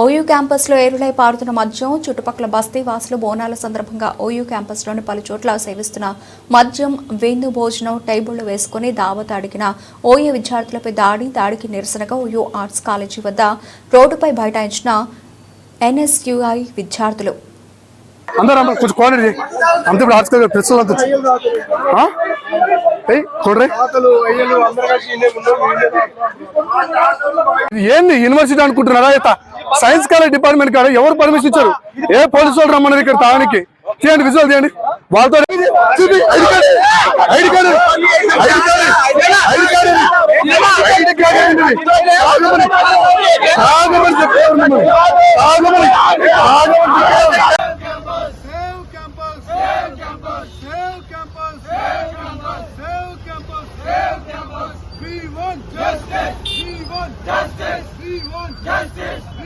OU క్యాంపస్లో ఏరులై పారుతున్న మద్యం చుట్టుపక్కల బస్తీ వాసులు బోనాల సందర్భంగా ఓయూ క్యాంపస్లోని పలు చోట్ల సేవిస్తున్న మద్యం విందు భోజనం టేబుళ్ళు వేసుకుని దావత్ అడిగిన ఓయూ విద్యార్థులపై దాడి దాడికి నిరసనగా ఓయూ ఆర్ట్స్ కాలేజీ వద్ద రోడ్డుపై బైఠాయించిన ఎన్ఎస్యుఐ విద్యార్థులు. అందరూ కొంచెం అంతే ఇప్పుడు ఆర్ట్స్ ప్రెస్ ఏంది యూనివర్సిటీ అనుకుంటున్నారా? సైన్స్ కాలేజ్ డిపార్ట్మెంట్ కాడ ఎవరు పర్మిషన్ ఇచ్చారు? ఏ పోలీసు వాళ్ళు రమ్మన్నారు ఇక్కడ తాగడానికి చేయండి విజువల్ చేయండి. వాళ్ళతో చూపి ఐడి కార్డు ఐడి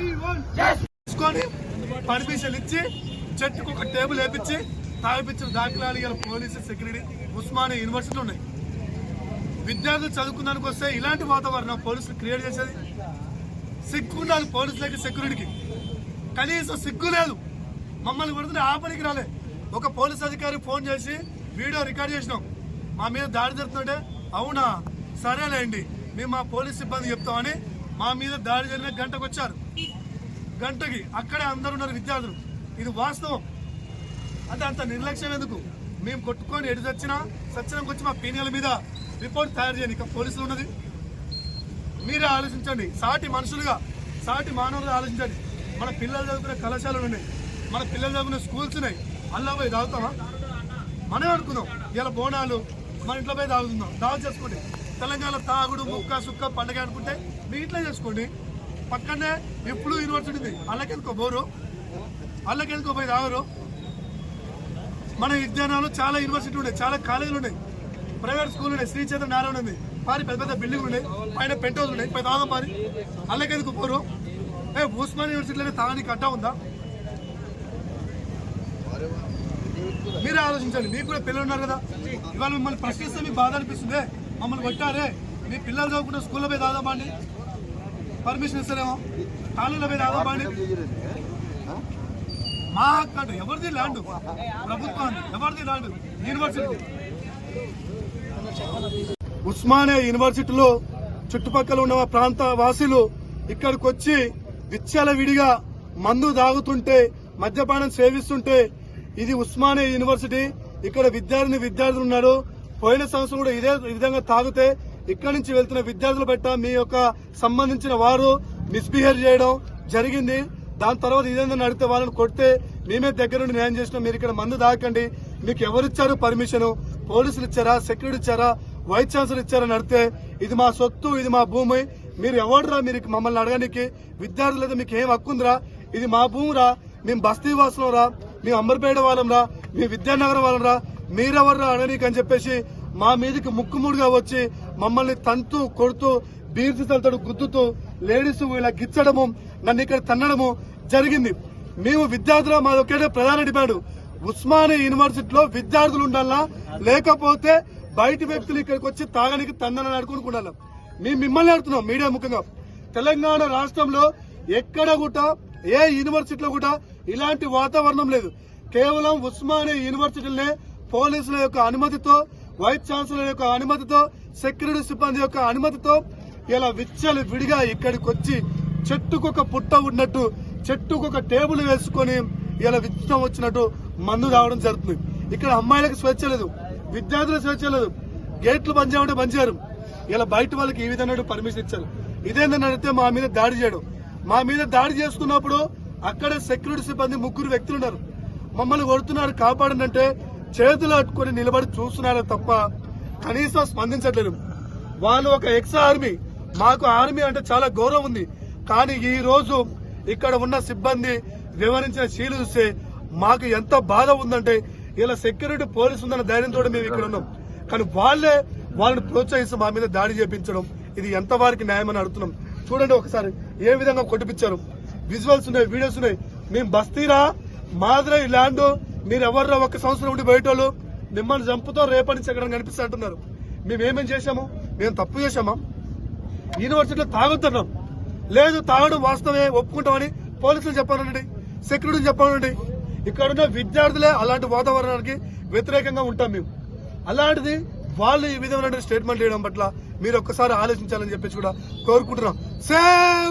తీసుకొని పర్మిషన్ ఇచ్చి చెట్టుకు ఒక టేబుల్ వేపించి తాగిపించిన దాఖలాలు ఇవాళ పోలీసు సెక్యూరిటీ ఉస్మానియా యూనివర్సిటీలు ఉన్నాయి. విద్యార్థులు చదువుకున్నానికి వస్తే ఇలాంటి వాతావరణం పోలీసులు క్రియేట్ చేసేది. సిగ్గు ఉండాలి పోలీసులకి సెక్యూరిటీకి. కనీసం సిగ్గు లేదు. మమ్మల్ని కొడుతుంటే ఆపనికి రాలే. ఒక పోలీస్ అధికారి ఫోన్ చేసి వీడియో రికార్డ్ చేసినాం. మా మీద దాడి జరుగుతుంటే అవునా? సరేలేండి. మేము మా పోలీస్ సిబ్బంది చెప్తామని మా మీద దాడి జరిగిన గంటకు వచ్చారు. గంటకి అక్కడే అందరు ఉన్నారు విద్యార్థులు. ఇది వాస్తవం. అంటే అంత నిర్లక్ష్యం ఎందుకు? మేము కొట్టుకొని ఎటు చచ్చినా సచ్చినంకి వచ్చి మా పీనియల మీద రిపోర్ట్ తయారు చేయండి. ఇక పోలీసులు ఉన్నది. మీరే ఆలోచించండి. సాటి మనుషులుగా సాటి మానవులుగా ఆలోచించండి. మన పిల్లలు చదువుకునే కళాశాలలు ఉన్నాయి. మన పిల్లలు చదువుకునే స్కూల్స్ ఉన్నాయి. అల్లా పోయి తాగుతామా మనమే అనుకుందాం. ఇలా బోనాలు మన ఇంట్లో పోయి తాగుతుందాం దావత్ చేసుకోండి. తెలంగాణ తాగుడు ముక్క సుక్క పండగ అనుకుంటే మీ ఇంట్లో చేసుకోండి. పక్కనే ఎప్పుడు యూనివర్సిటీ ఉంది. అల్లకెందుకో బోరు? అల్లకెందుకో పోయి తాగరు? మన విజ్ఞానాలు చాలా యూనివర్సిటీ ఉన్నాయి చాలా కాలేజీలు ఉన్నాయి. ప్రైవేట్ స్కూల్ ఉన్నాయి శ్రీ నారాయణ ఉంది. పారి పెద్ద పెద్ద బిల్డింగ్లు ఉన్నాయి పైన పెంట్ హౌస్ ఉన్నాయి పై తాగం పారి. అల్లకెందుకు పోరు ఏ ఉస్మాన్ యూనివర్సిటీలోనే తాగడానికి అడ్డా ఉందా? మీరే ఆలోచించండి మీకు కూడా పిల్లలు ఉన్నారు కదా. ఇవాళ మిమ్మల్ని ప్రశ్నిస్తే మీకు బాధ అనిపిస్తుంది? మమ్మల్ని కొట్టారే. మీ పిల్లలు చదువుకుంటే స్కూల్లో పోయి దాదాపండి పర్మిషన్ ఇస్తారేమో కాలేజీలో పోయి దాదాపండి మా హక్కు ఎవరిది ల్యాండ్? ప్రభుత్వాన్ని. ఎవరిది ల్యాండ్? యూనివర్సిటీ. ఉస్మానియా యూనివర్సిటీలో చుట్టుపక్కల ఉన్న ప్రాంత వాసులు ఇక్కడికి వచ్చి విచ్చల విడిగా మందు తాగుతుంటే మద్యపానం సేవిస్తుంటే ఇది ఉస్మానియా యూనివర్సిటీ. ఇక్కడ విద్యార్థిని విద్యార్థులు ఉన్నారు. పోయిన సంవత్సరం కూడా ఇదే విధంగా తాగితే ఇక్కడి నుంచి వెళ్తున్న విద్యార్థుల బట్ట మీ యొక్క సంబంధించిన వారు మిస్బిహేవ్ చేయడం జరిగింది. దాని తర్వాత ఇదేందని అడిగితే వాళ్ళని కొడితే మేమే దగ్గర నుండి న్యాయం చేసినాం. మీరు ఇక్కడ మందు దాకండి మీకు ఎవరిచ్చారు పర్మిషన్? పోలీసులు ఇచ్చారా? సెక్యూరిటీ ఇచ్చారా? వైస్ ఛాన్సలర్ ఇచ్చారని అడిగితే ఇది మా సొత్తు ఇది మా భూమి. మీరు ఎవడురా? మీరు మమ్మల్ని అడగడానికి విద్యార్థులు అయితే మీకు ఏం హక్కుందిరా? ఇది మా భూమిరా. మేము బస్తీవాసులం రా. మేము అంబర్పేట వాళ్ళంరా మేము మీ విద్యానగరం వాళ్ళం మీరెవరు మీరెవర్రా అని చెప్పేసి మా మీదకి ముక్కుముడిగా వచ్చి మమ్మల్ని తంతు కొడుతూ బీర్సి గుద్దుతూ లేడీస్ ఇలా గిచ్చడము నన్ను ఇక్కడ తన్నడము జరిగింది. మేము విద్యార్థుల మాది ఒకటే ప్రధాన డిమాండ్. ఉస్మానియా యూనివర్సిటీలో విద్యార్థులు ఉండాలా? లేకపోతే బయట వ్యక్తులు ఇక్కడికి వచ్చి తాగడానికి తన్నని ఆడుకుని మేము మిమ్మల్ని ఆడుతున్నాం మీడియా ముఖ్యంగా. తెలంగాణ రాష్ట్రంలో ఎక్కడ కూడా ఏ యూనివర్సిటీలో కూడా ఇలాంటి వాతావరణం లేదు. కేవలం ఉస్మానియా యూనివర్సిటీలనే పోలీసుల యొక్క అనుమతితో వైస్ ఛాన్సలర్ యొక్క అనుమతితో సెక్యూరిటీ సిబ్బంది యొక్క అనుమతితో ఇలా విచ్చలు విడిగా ఇక్కడికి వచ్చి చెట్టుకొక పుట్ట ఉన్నట్టు చెట్టుకొక టేబుల్ వేసుకొని ఇలా విత్తనం వచ్చినట్టు మందు రావడం జరుగుతుంది. ఇక్కడ అమ్మాయిలకు స్వేచ్ఛ లేదు విద్యార్థులకు స్వేచ్ఛ లేదు గేట్లు బంద్ చేయమంటే బంద్ చేయరు. ఇలా బయట వాళ్ళకి ఈ విధంగా పర్మిషన్ ఇచ్చారు. ఇదేందని అడిగితే మా మీద దాడి చేయడం. మా మీద దాడి చేసుకున్నప్పుడు అక్కడే సెక్యూరిటీ సిబ్బంది ముగ్గురు వ్యక్తులు ఉన్నారు. మమ్మల్ని కొడుతున్నారు కాపాడండి అంటే చేతులు అట్టుకుని నిలబడి చూస్తున్నారు తప్ప కనీసం స్పందించట్లేదు. వాళ్ళు ఒక ఎక్స్ ఆర్మీ. మాకు ఆర్మీ అంటే చాలా గౌరవం ఉంది. కానీ ఈ రోజు ఇక్కడ ఉన్న సిబ్బంది వివరించిన శీలు చూస్తే మాకు ఎంత బాధ ఉందంటే ఇలా సెక్యూరిటీ పోలీసు ఉందన్న ధైర్యంతో మేము ఇక్కడ ఉన్నాం. కానీ వాళ్ళే వాళ్ళని ప్రోత్సహిస్తూ మా మీద దాడి చేపించడం ఇది ఎంత వారికి న్యాయమని అడుగుతున్నాం. చూడండి ఒకసారి ఏ విధంగా కొట్టిపించారు విజువల్స్ ఉన్నాయి వీడియోస్ ఉన్నాయి. మేము బస్తీరా మాదిరై ల్యాండ్ మీరు ఎవర్రా ఒక సంవత్సరం ఉండి బయట వాళ్ళు మిమ్మల్ని చంపుతో రేపటి నుంచి ఎక్కడ కనిపిస్తా అంటున్నారు. చేశాము? మేము తప్పు చేశామా? యూనివర్సిటీలో తాగుతున్నాం. లేదు తాగడం వాస్తవమే ఒప్పుకుంటామని పోలీసులు చెప్పానండి సెక్యూరిటీ చెప్పానండి ఇక్కడ ఉన్న విద్యార్థులే అలాంటి వాతావరణానికి వ్యతిరేకంగా ఉంటాం మేము. అలాంటిది వాళ్ళు ఈ విధమైన స్టేట్మెంట్ చేయడం పట్ల మీరు ఒక్కసారి ఆలోచించాలని చెప్పేసి కూడా కోరుకుంటున్నాం. సేవ్